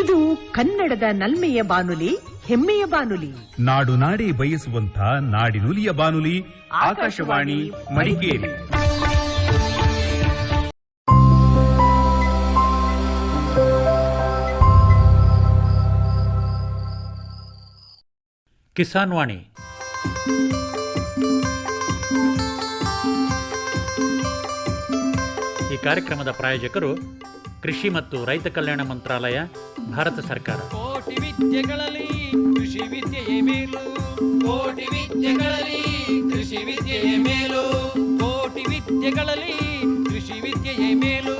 ಇದು ಕನ್ನಡದ ನಲ್ಮೆಯ ಬಾನುಲಿ ಹೆಮ್ಮೆಯ ಬಾನುಲಿ. ನಾಡು ನಾಡಿ ಬಯಸುವಂತ ನಾಡಿನುಲಿಯ ಬಾನುಲಿ ಆಕಾಶವಾಣಿ ಮಡಿಕೇರಿ. ಕಿಸಾನ್ ವಾಣಿ. ಈ ಕಾರ್ಯಕ್ರಮದ ಪ್ರಾಯೋಜಕರು ಕೃಷಿ ಮತ್ತು ರೈತ ಕಲ್ಯಾಣ ಮಂತ್ರಾಲಯ ಭಾರತ ಸರ್ಕಾರ. ಕೋಟಿ ವಿದ್ಯೆಗಳಲ್ಲಿ ಕೃಷಿ ವಿದ್ಯೆಯೇ ಮೇಲು. ಕೋಟಿ ವಿದ್ಯೆಗಳಲ್ಲಿ ಕೃಷಿ ವಿದ್ಯೆಯೇ ಮೇಲು. ಕೋಟಿ ವಿದ್ಯೆಗಳಲ್ಲಿ ಕೃಷಿ ವಿದ್ಯೆಯೇ ಮೇಲು.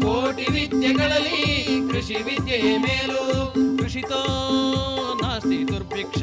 ಕೋಟಿ ವಿದ್ಯೆಗಳಲ್ಲಿ ಕೃಷಿ ವಿದ್ಯೆಯೇ ಮೇಲು. ಕೃಷಿತೋ ನಾಸ್ತಿ ದುರ್ಭಿಕ್ಷ.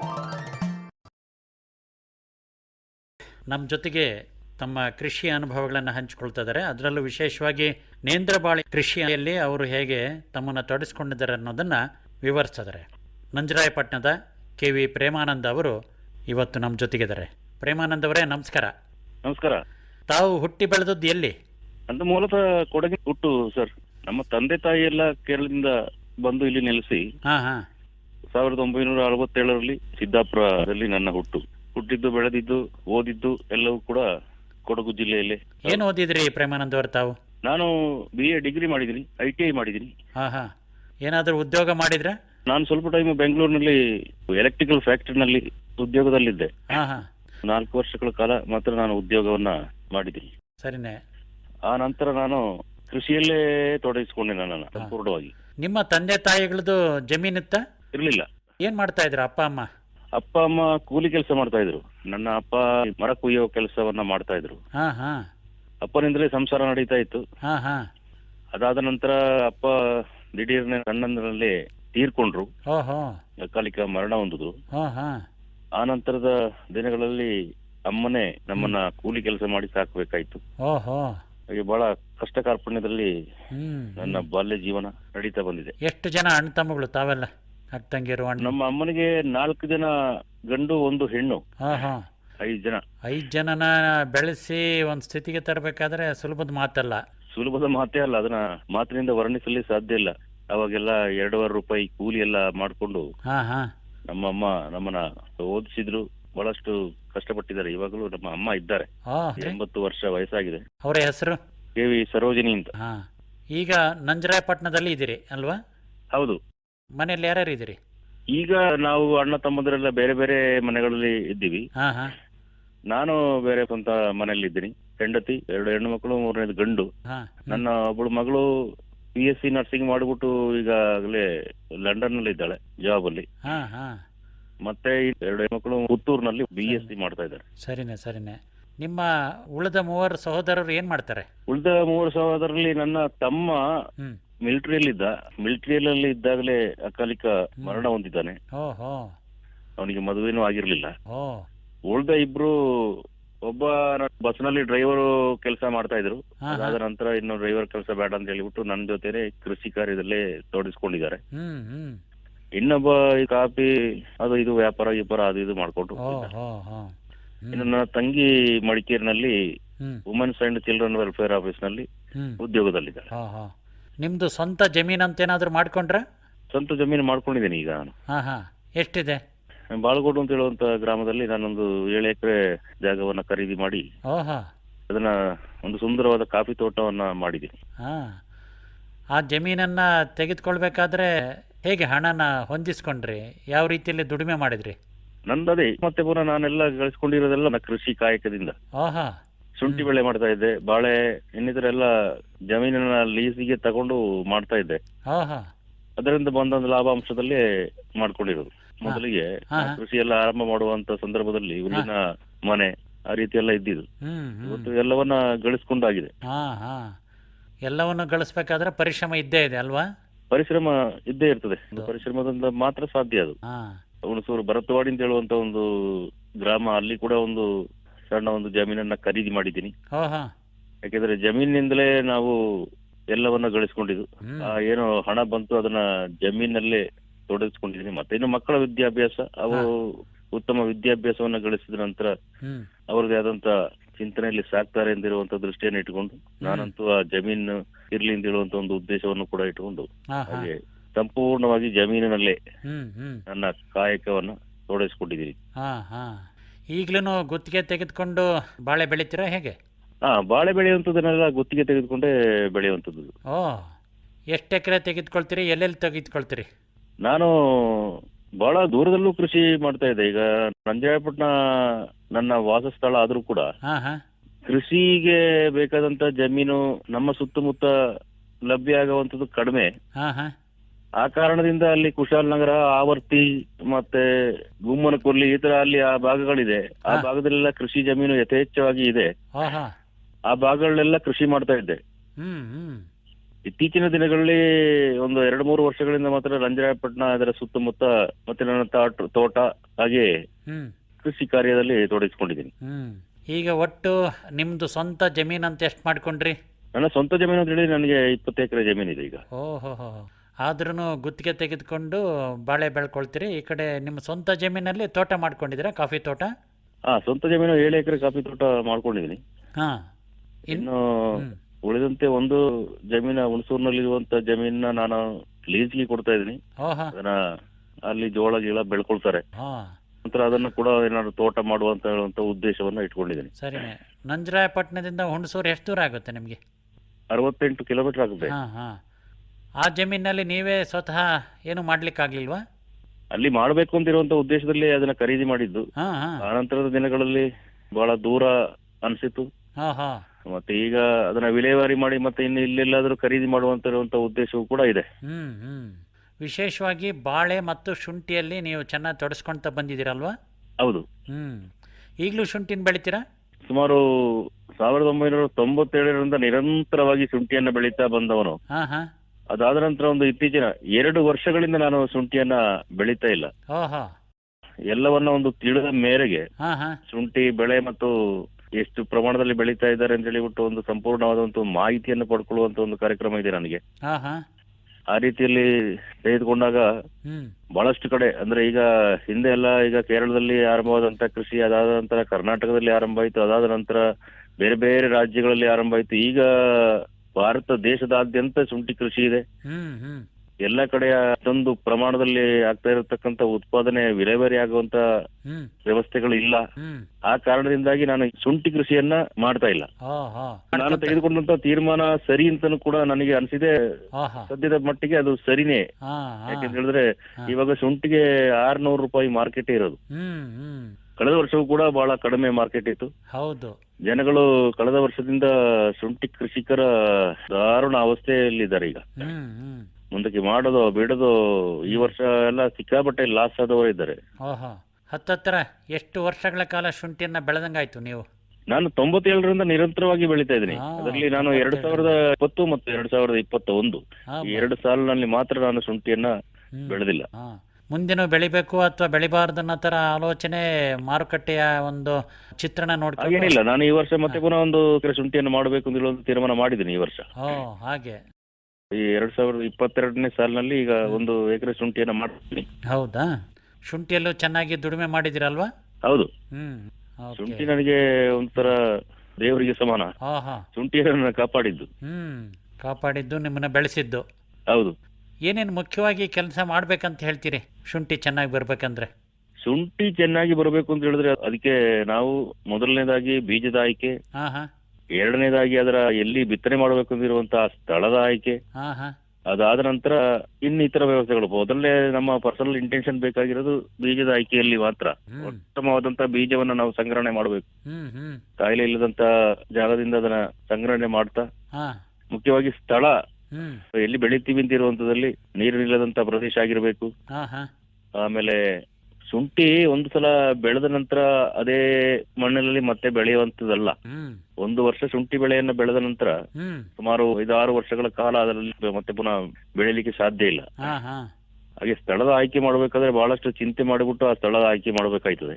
ನಮ್ಮ ಜೊತೆಗೆ ತಮ್ಮ ಕೃಷಿ ಅನುಭವಗಳನ್ನು ಹಂಚಿಕೊಳ್ತಿದ್ದಾರೆ ಅದರಲ್ಲೂ ವಿಶೇಷವಾಗಿ ನೇಂದ್ರಬಾಳಿ ಕೃಷಿಯಲ್ಲಿ ಅವರು ಹೇಗೆ ತಮ್ಮನ್ನು ತೊಡಗಿಸ್ಕೊಂಡಿದ್ದಾರೆ ಅನ್ನೋದನ್ನು ವಿವರಿಸಿದ್ದಾರೆ ನಂಜರಾಯಪಟ್ಟಣದ ಕೆ ವಿ ಪ್ರೇಮಾನಂದ ಅವರು ಇವತ್ತು ನಮ್ಮ ಜೊತೆಗಿದ್ದಾರೆ ಪ್ರೇಮಾನಂದ ಅವರೇ ನಮಸ್ಕಾರ. ನಮಸ್ಕಾರ. ತಾವು ಹುಟ್ಟಿ ಬೆಳೆದದ್ದು ಎಲ್ಲಿ? ಅಂತ ಮೂಲತಃ ಕೊಡಗಿ ಹುಟ್ಟು ಸರ್. ನಮ್ಮ ತಂದೆ ತಾಯಿ ಎಲ್ಲ ಕೇರಳದಿಂದ ಬಂದು ಇಲ್ಲಿ ನೆಲೆಸಿ ಹಾ ಹಾ. ಸಾವಿರದ ಒಂಬೈನೂರ ಅರವತ್ತೇಳರಲ್ಲಿ ಸಿದ್ದಾಪುರದಲ್ಲಿ ನನ್ನ ಹುಟ್ಟು. ಹುಟ್ಟಿದ್ದು ಬೆಳೆದಿದ್ದು ಓದಿದ್ದು ಎಲ್ಲವೂ ಕೂಡ ಕೊಡಗು ಜಿಲ್ಲೆಯಲ್ಲೇ. ಏನು ಓದಿದ್ರಿ ಪ್ರೇಮಾನಂದ್ ಅವರು ತಾವು? ನಾನು ಬಿ ಎ ಡಿಗ್ರಿ ಮಾಡಿದ್ರಿ ಐ ಟಿ ಐ ಮಾಡಿದ್ದೀನಿ. ಏನಾದ್ರೂ ಹಾಂ. ಏನಾದರೂ ಉದ್ಯೋಗ ಮಾಡಿದ್ರ? ನಾನು ಸ್ವಲ್ಪ ಟೈಮ್ ಬೆಂಗಳೂರಿನಲ್ಲಿ ಎಲೆಕ್ಟ್ರಿಕಲ್ ಫ್ಯಾಕ್ಟರಿನಲ್ಲಿ ಉದ್ಯೋಗದಲ್ಲಿದ್ದೆ. ಹಾ ಹಾಂ. ನಾಲ್ಕು ವರ್ಷಗಳ ಕಾಲ ಮಾತ್ರ ನಾನು ಉದ್ಯೋಗವನ್ನ ಮಾಡಿದ್ದೀನಿ. ಸರಿನೇ. ಆ ನಂತರ ನಾನು ಕೃಷಿಯಲ್ಲೇ ತೊಡಗಿಸಿಕೊಂಡೆ ನಾನು ಸಂಪೂರ್ಣವಾಗಿ. ನಿಮ್ಮ ತಂದೆ ತಾಯಿಗಳದ್ದು ಜಮೀನಿತ್ತ? ಇರಲಿಲ್ಲ. ಏನ್ ಮಾಡ್ತಾ ಇದ್ರ ಅಪ್ಪ ಅಮ್ಮ? ಅಪ್ಪ ಅಮ್ಮ ಕೂಲಿ ಕೆಲಸ ಮಾಡ್ತಾ ಇದ್ರು. ನನ್ನ ಅಪ್ಪ ಮರ ಕುಯ್ಯೋ ಕೆಲಸವನ್ನ ಮಾಡ್ತಾ ಇದ್ರು. ಹಾಂ ಹಾಂ. ಅಪ್ಪನಿಂದಲೇ ಸಂಸಾರ ನಡೀತಾ ಇತ್ತು. ಹಾಂ ಹಾಂ. ಅದಾದ ನಂತರ ಅಪ್ಪ ದಿಢೀರ್ನೆ ಸಣ್ಣಂದ್ರಲ್ಲಿ ತೀರ್ಕೊಂಡ್ರು. ಓಹೋ ಅಕಾಲಿಕ ಮರಣ ಹೊಂದಿದ್ರು ಹಾಂ ಹಾಂ. ಆ ನಂತರದ ದಿನಗಳಲ್ಲಿ ಅಮ್ಮನೇ ನಮ್ಮನ್ನ ಕೂಲಿ ಕೆಲಸ ಮಾಡಿ ಸಾಕಬೇಕಾಯ್ತು. ಓಹೋ ಹಾಗೆ ಬಹಳ ಕಷ್ಟ ಕಾರ್ಪಣ್ಯದಲ್ಲಿ ಹ್ಮ್. ನನ್ನ ಬಾಲ್ಯ ಜೀವನ ನಡೀತಾ ಬಂದಿದೆ. ಎಷ್ಟು ಜನ ಅಣ್ಣ ತಮ್ಮಗಳು ತಾವೆಲ್ಲ? ಅಕ್ಕ ತಂಗಿರು ಅಣ್ಣ. ನಮ್ಮ ಅಮ್ಮನಿಗೆ ನಾಲ್ಕು ಜನ ಗಂಡು ಒಂದು ಹೆಣ್ಣು. ಹಾ ಹಾ. ಐದು ಜನ. ಐದು ಜನನ ಬೆಳೆಸಿ ಒಂದು ಸ್ಥಿತಿಗೆ ತರಬೇಕಾದ್ರೆ ಸುಲಭದ ಮಾತಲ್ಲ. ಸುಲಭದ ಮಾತೇ ಅಲ್ಲ ಅದನ್ನ ಮಾತಿನಿಂದ ವರ್ಣಿಸಲಿ ಸಾಧ್ಯ ಇಲ್ಲ. ಅವಾಗೆಲ್ಲ ಎರಡೂವರೆ ರೂಪಾಯಿ ಕೂಲಿ ಎಲ್ಲ ಮಾಡ್ಕೊಂಡು ಹಾ ಹಾ. ನಮ್ಮ ಅಮ್ಮ ನಮ್ಮನ್ನ ಓದಿಸಿದ್ರು ಬಹಳಷ್ಟು ಕಷ್ಟಪಟ್ಟಿದ್ದಾರೆ. ಇವಾಗಲೂ ನಮ್ಮ ಅಮ್ಮ ಇದ್ದಾರೆ. ಎಂಬತ್ತು ವರ್ಷ ವಯಸ್ಸಾಗಿದೆ. ಅವರ ಹೆಸರು? ಕೆ ವಿ ಸರೋಜಿನಿ ಅಂತ. ಹಾ. ಈಗ ನಂಜರಾಯಪಟ್ಟಣದಲ್ಲಿ ಇದ್ದೀರಿ ಅಲ್ವಾ? ಹೌದು. ಮನೇಲಿ ಯಾರ್ಯಾರು ಇದ್ದೀರಿ? ಈಗ ನಾವು ಅಣ್ಣ ತಮ್ಮಂದರೆಲ್ಲ ಬೇರೆ ಬೇರೆ ಮನೆಗಳಲ್ಲಿ ಇದ್ದೀವಿ. ಹಾಂ ಹಾಂ. ನಾನು ಬೇರೆ ಸ್ವಂತ ಮನೆಯಲ್ಲಿ ಇದ್ದೀನಿ. ಹೆಂಡತಿ ಎರಡು ಹೆಣ್ಣು ಮಕ್ಕಳು ಮೂರನೇದು ಗಂಡು. ಹಾಂ ನನ್ನ ಒಬ್ಬಳು ಮಗಳು ಪಿ ಎಸ್ ಸಿ ನರ್ಸಿಂಗ್ ಮಾಡಿಬಿಟ್ಟು ಈಗಾಗಲೇ ಲಂಡನ್ನಲ್ಲಿ ಇದ್ದಾಳೆ ಜಾಬ್ ಅಲ್ಲಿ ಹಾಂ ಹಾಂ. ಮತ್ತೆ ಈ ಎರಡು ಮಕ್ಕಳು ಪುತ್ತೂರಿನಲ್ಲಿ ಬಿ ಎಸ್ ಸಿ ಮಾಡ್ತಾ ಇದ್ದಾರೆ. ಸರಿನೇ ಸರಿನೇ. ನಿಮ್ಮ ಉಳಿದ ಮೂವರು ಸಹೋದರರು ಏನು ಮಾಡ್ತಾರೆ? ಉಳಿದ ಮೂವರು ಸಹೋದರಲ್ಲಿ ನನ್ನ ತಮ್ಮ ಹ್ಮ್. ಮಿಲಿಟರಿಯಲ್ಲಿದ್ದ ಮಿಲಿಟರಿಯಲ್ಲಿ ಇದ್ದಾಗಲೇ ಅಕಾಲಿಕ ಮರಣ ಹೊಂದಿದ್ದಾನೆ. ಅವನಿಗೆ ಮದುವೆನೂ ಆಗಿರ್ಲಿಲ್ಲ. ಉಳ್ದ ಇಬ್ರು ಒಬ್ಬ ಬಸ್ನಲ್ಲಿ ಡ್ರೈವರ್ ಕೆಲಸ ಮಾಡ್ತಾ ಇದ್ರು. ಅದಾದ ನಂತರ ಇನ್ನು ಡ್ರೈವರ್ ಕೆಲಸ ಬೇಡ ಅಂತ ಹೇಳಿಬಿಟ್ಟು ನನ್ನ ಜೊತೆನೆ ಕೃಷಿ ಕಾರ್ಯದಲ್ಲೇ ತೊಡಗಿಸ್ಕೊಂಡಿದ್ದಾರೆ ಹ್ಮ್ ಇನ್ನೊಬ್ಬ ಈ ಕಾಪಿ ಅದು ಇದು ವ್ಯಾಪಾರ ವ್ಯಾಪಾರ ಅದು ಇದು ಮಾಡ್ಕೊಂಡು ಇನ್ನು ನನ್ನ ತಂಗಿ ಮಡಿಕೇರಿನಲ್ಲಿ ವುಮೆನ್ಸ್ ಅಂಡ್ ಚಿಲ್ಡ್ರನ್ ವೆಲ್ಫೇರ್ ಆಫೀಸ್ನಲ್ಲಿ ಹ್ಮ್ ನಿಮ್ದು ಸ್ವಂತ ಜಮೀನು ಅಂತ ಏನಾದ್ರು ಮಾಡ್ಕೊಂಡ್ರ? ಸ್ವಂತ ಜಮೀನು ಮಾಡ್ಕೊಂಡಿದ್ದೀನಿ ಈಗ ನಾನು. ಹಾ ಹಾ. ಎಷ್ಟಿದೆ? ಬಾಳಗೋಡು ಅಂತ ಹೇಳುವಂತ ಗ್ರಾಮದಲ್ಲಿ ನಾನೊಂದು ಏಳು ಎಕರೆ ಜಾಗವನ್ನ ಖರೀದಿ ಮಾಡಿ ಓಹೋ. ಅದನ್ನ ಒಂದು ಸುಂದರವಾದ ಕಾಫಿ ತೋಟವನ್ನ ಮಾಡಿದ್ದೀನಿ ಹಾ. ಆ ಜಮೀನನ್ನ ತೆಗೆದುಕೊಳ್ಬೇಕಾದ್ರೆ ಹೇಗೆ ಹಣನ ಹೊಂದಿಸ್ಕೊಂಡ್ರಿ? ಯಾವ ರೀತಿಯಲ್ಲಿ ದುಡಿಮೆ ಮಾಡಿದ್ರಿ? ನಂದದೇ ಮತ್ತೆ ಪುನಃ ನಾನೆಲ್ಲ ಗಳಿಸ್ಕೊಂಡಿರೋದೆಲ್ಲ ನನ್ನ ಕೃಷಿ ಕಾಯಕದಿಂದ. ಓಹೋ. ಶುಂಠಿ ಬೆಳೆ ಮಾಡ್ತಾ ಇದ್ದೆ. ಬಾಳೆ ಇನ್ನಿತರ ಎಲ್ಲ ಜಮೀನನ್ನ ಲೀಸಿಗೆ ತಗೊಂಡು ಮಾಡ್ತಾ ಇದ್ದೆ. ಅದರಿಂದ ಬಂದೊಂದು ಲಾಭಾಂಶದಲ್ಲಿ ಮಾಡ್ಕೊಂಡಿರೋದು. ಮೊದಲಿಗೆ. ಕೃಷಿ ಎಲ್ಲ ಆರಂಭ ಮಾಡುವಂತ ಸಂದರ್ಭದಲ್ಲಿ ಹುಲ್ಲಿನ ಮನೆ ಆ ರೀತಿ ಎಲ್ಲ ಇದ್ದಿದ್ದು ಇವತ್ತು ಎಲ್ಲವನ್ನ ಗಳಿಸ್ಕೊಂಡಾಗಿದೆ. ಹಾ ಹಾ. ಎಲ್ಲವನ್ನು ಗಳಿಸ್ಬೇಕಾದ್ರೆ ಪರಿಶ್ರಮ ಇದ್ದೇ ಇದೆ ಅಲ್ವಾ? ಪರಿಶ್ರಮ ಇದ್ದೇ ಇರ್ತದೆ. ಒಂದು ಪರಿಶ್ರಮದಿಂದ ಮಾತ್ರ ಸಾಧ್ಯ ಅದು. ಹಾ. ಹುಣಸೂರು ಭರತವಾಡಿ ಅಂತ ಹೇಳುವಂತ ಒಂದು ಗ್ರಾಮ ಅಲ್ಲಿ ಕೂಡ ಒಂದು ಸಣ್ಣ ಒಂದು ಜಮೀನನ್ನ ಖರೀದಿ ಮಾಡಿದ್ದೀನಿ. ಹಾ ಯಾಕೆಂದ್ರೆ ಜಮೀನಿನಿಂದಲೇ ನಾವು ಎಲ್ಲವನ್ನ ಗಳಿಸ್ಕೊಂಡಿದ್ದು. ಆ ಏನು ಹಣ ಬಂತು ಅದನ್ನ ಜಮೀನಲ್ಲೇ ತೊಡಗಿಸ್ಕೊಂಡಿದ್ದೀನಿ. ಮತ್ತೆ ಇನ್ನು ಮಕ್ಕಳ ವಿದ್ಯಾಭ್ಯಾಸ ಅವು ಉತ್ತಮ ವಿದ್ಯಾಭ್ಯಾಸವನ್ನ ಗಳಿಸಿದ ನಂತರ ಹ್ಮ್. ಅವ್ರದೇ ಆದಂತ ಚಿಂತನೆಯಲ್ಲಿ ಸಾಕ್ತಾರೆ ಎಂದಿರುವಂತ ದೃಷ್ಟಿಯನ್ನು ಇಟ್ಕೊಂಡು ನಾನಂತೂ ಆ ಜಮೀನು ಇರ್ಲಿ ಎಂದಿರುವಂತ ಹೇಳುವಂತ ಒಂದು ಉದ್ದೇಶವನ್ನು ಕೂಡ ಇಟ್ಕೊಂಡು ಹಾ ಹಾ. ಹಾಗೆ ಸಂಪೂರ್ಣವಾಗಿ ಜಮೀನಿನಲ್ಲೇ ಹ್ಮ್ ಹ್ಮ್. ನನ್ನ ಕಾಯಕವನ್ನ ತೊಡಗಿಸ್ಕೊಂಡಿದ್ದೀನಿ. ಹಾ ಹಾ. ಈಗ್ಲೂ ಗುತ್ತಿಗೆ ತೆಗೆದುಕೊಂಡು ಬಾಳೆ ಬೆಳಿತೀರಾ ಹೇಗೆ? ಹಾ ಬಾಳೆ ಬೆಳೆಯುವಂಥದ್ದನ್ನೆಲ್ಲ ಗುತ್ತಿಗೆ ತೆಗೆದುಕೊಂಡೇ ಬೆಳೆಯುವಂಥದ್ದು. ಓ ಎಷ್ಟು ಎಕರೆ ತೆಗೆದುಕೊಳ್ತೀರಿ ಎಲ್ಲೆಲ್ಲಿ ತೆಗೆದುಕೊಳ್ತೀರಿ? ನಾನು ಬಹಳ ದೂರದಲ್ಲೂ ಕೃಷಿ ಮಾಡ್ತಾ ಇದ್ದೆ. ಈಗ ನಂಜಾಯಪಟ್ಟಣ ನನ್ನ ವಾಸಸ್ಥಳ ಆದ್ರೂ ಕೂಡ ಹಾ ಹಾ. ಕೃಷಿಗೆ ಬೇಕಾದಂತ ಜಮೀನು ನಮ್ಮ ಸುತ್ತಮುತ್ತ ಲಭ್ಯ ಆಗುವಂಥದ್ದು ಕಡಿಮೆ. ಹಾ ಹಾ. ಆ ಕಾರಣದಿಂದ ಅಲ್ಲಿ ಕುಶಾಲನಗರ ಆವರ್ತಿ ಮತ್ತೆ ಗುಮ್ಮನಕೊಲ್ಲಿ ಈ ತರ ಅಲ್ಲಿ ಆ ಭಾಗಗಳಿದೆ. ಆ. ಭಾಗದಲ್ಲೆಲ್ಲ ಕೃಷಿ ಜಮೀನು ಯಥೇಚ್ಛವಾಗಿ ಇದೆ. ಆ ಭಾಗಗಳಲ್ಲೆಲ್ಲ ಕೃಷಿ ಮಾಡ್ತಾ ಇದ್ದೆ. ಇತ್ತೀಚಿನ ದಿನಗಳಲ್ಲಿ ಒಂದು ಎರಡು ಮೂರು ವರ್ಷಗಳಿಂದ ಮಾತ್ರ ರಂಜರಾಯಪಟ್ಟಣ ಅದರ ಸುತ್ತಮುತ್ತ ಮತ್ತೆ ನನ್ನ ತಾಟ್- ತೋಟ ಹಾಗೆ ಕೃಷಿ ಕಾರ್ಯದಲ್ಲಿ ತೊಡಗಿಸಿಕೊಂಡಿದ್ದೀನಿ. ಈಗ ಒಟ್ಟು ನಿಮ್ದು ಸ್ವಂತ ಜಮೀನ್ ಅಂತ ಎಷ್ಟು ಮಾಡ್ಕೊಂಡ್ರಿ? ನನ್ನ ಸ್ವಂತ ಜಮೀನು ಅಂತ ಹೇಳಿ ನನಗೆ ಇಪ್ಪತ್ತು ಎಕರೆ ಜಮೀನಿದೆ ಈಗ. ಓಹೋ ಆದ್ರೂ ಗುತ್ತಿಗೆ ತೆಗೆದುಕೊಂಡು ಬಾಳೆ ಬೆಳ್ಕೊಳ್ತೀರಿ. ಈ ಕಡೆ ನಿಮ್ಮ ಸ್ವಂತ ಜಮೀನಲ್ಲಿ ತೋಟ ಮಾಡ್ಕೊಂಡಿದ್ದೀರಾ ಕಾಫಿ ತೋಟ? ಹಾ ಸ್ವಂತ ಜಮೀನು ಏಳು ಎಕರೆ ಕಾಫಿ ತೋಟ ಮಾಡ್ಕೊಂಡಿದ್ದೀನಿ. ಹಾ. ಇನ್ನು ಉಳಿದಂತೆ ಒಂದು ಜಮೀನ ಹುಣಸೂರಿನಲ್ಲಿರುವಂತ ಜಮೀನ ನಾನು ಲೀಸ್ಗೆ ಕೊಡ್ತಾ ಇದ್ದೀನಿ. ಓಹೋ. ಅದನ್ನ ಅಲ್ಲಿ ಜೋಳ ಗೀಳ ಬೆಳ್ಕೊಳ್ತಾರೆ. ಹಾ. ನಂತರ ಅದನ್ನ ಕೂಡ ಏನಾದ್ರು ತೋಟ ಮಾಡುವಂತ ಹೇಳುವಂತ ಉದ್ದೇಶವನ್ನ ಇಟ್ಕೊಂಡಿದ್ದೀನಿ. ಸರಿನೇ. ನಂಜರಾಯಪಟ್ಟಣದಿಂದ ಹುಣಸೂರು ಎಷ್ಟು ದೂರ ಆಗುತ್ತೆ ನಿಮಗೆ? ಅರವತ್ತೆಂಟು ಕಿಲೋಮೀಟರ್ ಆಗುತ್ತೆ. ಹಾ ಹಾ. ಆ ಜಮೀನಲ್ಲಿ ನೀವೇ ಸ್ವತಃ ಏನು ಮಾಡ್ಲಿಕ್ಕಾಗ್ಲಿಲ್ವಾ? ಅಲ್ಲಿ ಮಾಡಬೇಕು ಅಂತ ಇರುವಂತ ಉದ್ದೇಶದಲ್ಲಿ ಅದನ್ನ ಖರೀದಿ ಮಾಡಿದ್ದು. ಹಾ ಹಾ. ಆನಂತರದ ದಿನಗಳಲ್ಲಿ ಬಹಳ ದೂರ ಅನಿಸಿತು. ಹಾ ಹಾ. ಮತ್ತೆ ಈಗ ಅದನ್ನ ವಿಲೇವಾರಿ ಮಾಡಿ ಮತ್ತೆ ಇನ್ನು ಇಲ್ಲೆಲ್ಲಾದ್ರೂ ಖರೀದಿ ಮಾಡುವಂತ ಉದ್ದೇಶವೂ ಕೂಡ ಇದೆ. ಹ್ಮ್ ಹ್ಮ್. ವಿಶೇಷವಾಗಿ ಬಾಳೆ ಮತ್ತು ಶುಂಠಿಯಲ್ಲಿ ನೀವು ಚೆನ್ನಾಗಿ ತೊಡಸ್ಕೊಳ್ತಾ ಬಂದಿದ್ದೀರಲ್ವಾ? ಹೌದು. ಹ್ಮ್. ಈಗಲೂ ಶುಂಠಿನ ಬೆಳಿತೀರಾ? ಸುಮಾರು ಸಾವಿರದ ಒಂಬೈನೂರ ತೊಂಬತ್ತೇಳರಿಂದ ನಿರಂತರವಾಗಿ ಶುಂಠಿಯನ್ನ ಬೆಳೀತಾ ಬಂದವನು. ಹಾ ಹಾ. ಅದಾದ ನಂತರ ಒಂದು ಇತ್ತೀಚಿನ ಎರಡು ವರ್ಷಗಳಿಂದ ನಾನು ಶುಂಠಿಯನ್ನ ಬೆಳೀತಾ ಇಲ್ಲ. ಓಹೋ ಎಲ್ಲವನ್ನ ಒಂದು ತಿಳಿದ ಮೇರೆಗೆ ಹಾ ಹಾ. ಶುಂಠಿ ಬೆಳೆ ಮತ್ತು ಎಷ್ಟು ಪ್ರಮಾಣದಲ್ಲಿ ಬೆಳೀತಾ ಇದ್ದಾರೆ ಅಂತ ಹೇಳಿಬಿಟ್ಟು ಒಂದು ಸಂಪೂರ್ಣವಾದಂತ ಒಂದು ಮಾಹಿತಿಯನ್ನು ಪಡ್ಕೊಳ್ಳುವಂತ ಒಂದು ಕಾರ್ಯಕ್ರಮ ಇದೆ ನನಗೆ. ಹಾ ಹಾ. ಆ ರೀತಿಯಲ್ಲಿ ತೆಗೆದುಕೊಂಡಾಗ ಹ್ಮ್. ಬಹಳಷ್ಟು ಕಡೆ ಅಂದ್ರೆ ಈಗ ಹಿಂದೆ ಎಲ್ಲ ಈಗ ಕೇರಳದಲ್ಲಿ ಆರಂಭವಾದಂತ ಕೃಷಿ ಅದಾದ ನಂತರ ಕರ್ನಾಟಕದಲ್ಲಿ ಆರಂಭ ಆಯಿತು ಅದಾದ ನಂತರ ಬೇರೆ ಬೇರೆ ರಾಜ್ಯಗಳಲ್ಲಿ ಆರಂಭ ಆಯ್ತು. ಈಗ ಭಾರತ ದೇಶದಾದ್ಯಂತ ಶುಂಠಿ ಕೃಷಿ ಇದೆ. ಎಲ್ಲ ಕಡೆ ಅಷ್ಟೊಂದು ಪ್ರಮಾಣದಲ್ಲಿ ಆಗ್ತಾ ಇರತಕ್ಕಂತ ಉತ್ಪಾದನೆ ವಿಲೇವಾರಿ ಆಗುವಂತ ವ್ಯವಸ್ಥೆಗಳು ಇಲ್ಲ. ಆ ಕಾರಣದಿಂದಾಗಿ ನಾನು ಶುಂಠಿ ಕೃಷಿಯನ್ನ ಮಾಡ್ತಾ ಇಲ್ಲ. ನಾನು ತೆಗೆದುಕೊಂಡಂತ ತೀರ್ಮಾನ ಸರಿ ಅಂತಾನು ಕೂಡ ನನಗೆ ಅನಿಸಿದೆ. ಸದ್ಯದ ಮಟ್ಟಿಗೆ ಅದು ಸರಿನೇ. ಯಾಕೆಂತ ಹೇಳಿದ್ರೆ. ಇವಾಗ ಶುಂಠಿಗೆ ಆರ್ನೂರು ರೂಪಾಯಿ ಮಾರ್ಕೆಟ್ ಇರೋದು. ಕಳೆದ ವರ್ಷವೂ ಕೂಡ ಬಹಳ ಕಡಿಮೆ ಮಾರ್ಕೆಟ್ ಇತ್ತು. ಹೌದು. ಜನಗಳು ಕಳೆದ ವರ್ಷದಿಂದ ಶುಂಠಿ ಕೃಷಿಕರ ದಾರುಣ ಅವಸ್ಥೆಯಲ್ಲಿದ್ದಾರೆ ಈಗ. ಮುಂದಕ್ಕೆ ಮಾಡೋದು ಬಿಡೋದು ಈ ವರ್ಷ ಎಲ್ಲ ಸಿಕ್ಕಾಪಟ್ಟೆ ಲಾಸ್ ಆದವರು ಇದ್ದಾರೆ. ಓಹೋ ಹತ್ತತ್ರ ಎಷ್ಟು ವರ್ಷಗಳ ಕಾಲ ಶುಂಠಿಯನ್ನ ಬೆಳೆದಂಗಾಯ್ತು ನೀವು? ನಾನು ತೊಂಬತ್ತೇಳರಿಂದ ನಿರಂತರವಾಗಿ ಬೆಳೀತಾ ಇದ್ದೀನಿ. ಅದರಲ್ಲಿ ನಾನು ಎರಡ್. ಸಾವಿರದ ಇಪ್ಪತ್ತು ಮತ್ತು ಎರಡ್ ಸಾವಿರದ ಇಪ್ಪತ್ತ ಒಂದು ಈ ಎರಡು ಸಾಲಿನಲ್ಲಿ ಮಾತ್ರ ನಾನು ಶುಂಠಿಯನ್ನ ಬೆಳೆದಿಲ್ಲ. ಮುಂದಿನ ಬೆಳಿಬೇಕು ಅಥವಾ ಬೆಳಿಬಾರ್ದು ಅನ್ನೋ ಥರ ಆಲೋಚನೆ ಮಾರುಕಟ್ಟೆಯ ಒಂದು ಚಿತ್ರಣ ನೋಡ್ಕೊಂಡು ಏನಿಲ್ಲ ನಾನು ಈ ವರ್ಷ ಮತ್ತೆ ಪುನಃ ಒಂದು ಎಕರೆ ಶುಂಠಿಯನ್ನು ಮಾಡಬೇಕು ಅಂತ ಹೇಳುವಂತ ತೀರ್ಮಾನ ಮಾಡಿದ್ದೀನಿ ಈ ವರ್ಷ. ಓ ಹಾಗೆ. ಈ ಎರಡ್ ಸಾವಿರದ ಇಪ್ಪತ್ತೆರಡನೇ ಸಾಲಿನಲ್ಲಿ ಈಗ ಒಂದು ಎಕರೆ ಶುಂಠಿಯನ್ನು ಮಾಡ್ತೀನಿ. ಹೌದಾ? ಶುಂಠಿಯಲ್ಲೂ ಚೆನ್ನಾಗಿ ದುಡಿಮೆ ಮಾಡಿದಿರಲ್ವಾ ಹೌದು. ಹ್ಮ್ ಶುಂಠಿ ನನಗೆ ಒಂಥರ ದೇವರಿಗೆ ಸಮಾನ. ಶುಂಠಿಯನ್ನು ಕಾಪಾಡಿದ್ದು. ಹ್ಮ್ ಕಾಪಾಡಿದ್ದು ನಿಮ್ಮನ್ನ ಬೆಳೆಸಿದ್ದು. ಹೌದು. ಏನೇನು ಮುಖ್ಯವಾಗಿ ಕೆಲಸ ಮಾಡ್ಬೇಕಂತ ಹೇಳ್ತೀರಿ? ಶುಂಠಿ ಚೆನ್ನಾಗಿ ಬರ್ಬೇಕಂದ್ರೆ. ಶುಂಠಿ ಚೆನ್ನಾಗಿ ಬರಬೇಕು ಅಂತ ಹೇಳಿದ್ರೆ ಅದಕ್ಕೆ ನಾವು ಮೊದಲನೇದಾಗಿ ಬೀಜದ ಆಯ್ಕೆ ಹಾ ಹಾ. ಎರಡನೇದಾಗಿ ಅದರ ಎಲ್ಲಿ ಬಿತ್ತನೆ ಮಾಡಬೇಕು ಅಂದಿರುವಂತಹ ಸ್ಥಳದ ಆಯ್ಕೆ ಹಾ ಹಾ. ಅದಾದ ನಂತರ ಇನ್ನಿತರ ವ್ಯವಸ್ಥೆಗಳು. ಮೊದಲನೇ ನಮ್ಮ ಪರ್ಸನಲ್ ಇಂಟೆನ್ಷನ್ ಬೇಕಾಗಿರೋದು ಬೀಜದ ಆಯ್ಕೆಯಲ್ಲಿ ಮಾತ್ರ. ಉತ್ತಮವಾದಂತಹ ಉತ್ತಮವಾದಂತ ಬೀಜವನ್ನ ನಾವು ಸಂಗ್ರಹಣೆ ಮಾಡಬೇಕು. ಹ್ಮ್ ಹ್ಮ್. ಕಾಯಿಲೆ ಇಲ್ಲದಂತ ಜಾಗದಿಂದ ಅದನ್ನ ಸಂಗ್ರಹಣೆ ಮಾಡ್ತಾ ಹಾ. ಮುಖ್ಯವಾಗಿ ಸ್ಥಳ ಎಲ್ಲಿ ಬೆಳಿತೀವಿ ಅಂತ ಇರುವಂತದಲ್ಲಿ ನೀರು ನಿಲ್ಲದಂತ ಪ್ರದೇಶ ಆಗಿರ್ಬೇಕು. ಆಮೇಲೆ ಶುಂಠಿ ಒಂದು ಸಲ ಬೆಳೆದ ನಂತರ ಅದೇ ಮಣ್ಣಿನಲ್ಲಿ ಮತ್ತೆ ಬೆಳೆಯುವಂತದಲ್ಲ ಒಂದು ವರ್ಷ ಶುಂಠಿ ಬೆಳೆಯನ್ನ ಬೆಳೆದ ನಂತರ ಸುಮಾರು ಐದಾರು ವರ್ಷಗಳ ಕಾಲ ಅದರಲ್ಲಿ ಮತ್ತೆ ಪುನಃ ಬೆಳೆಯಲಿಕ್ಕೆ ಸಾಧ್ಯ ಇಲ್ಲ. ಹಾಗೆ ಸ್ಥಳದ ಆಯ್ಕೆ ಮಾಡಬೇಕಾದ್ರೆ ಬಹಳಷ್ಟು ಚಿಂತೆ ಮಾಡಿಬಿಟ್ಟು ಆ ಸ್ಥಳದ ಆಯ್ಕೆ ಮಾಡಬೇಕಾಯ್ತದೆ.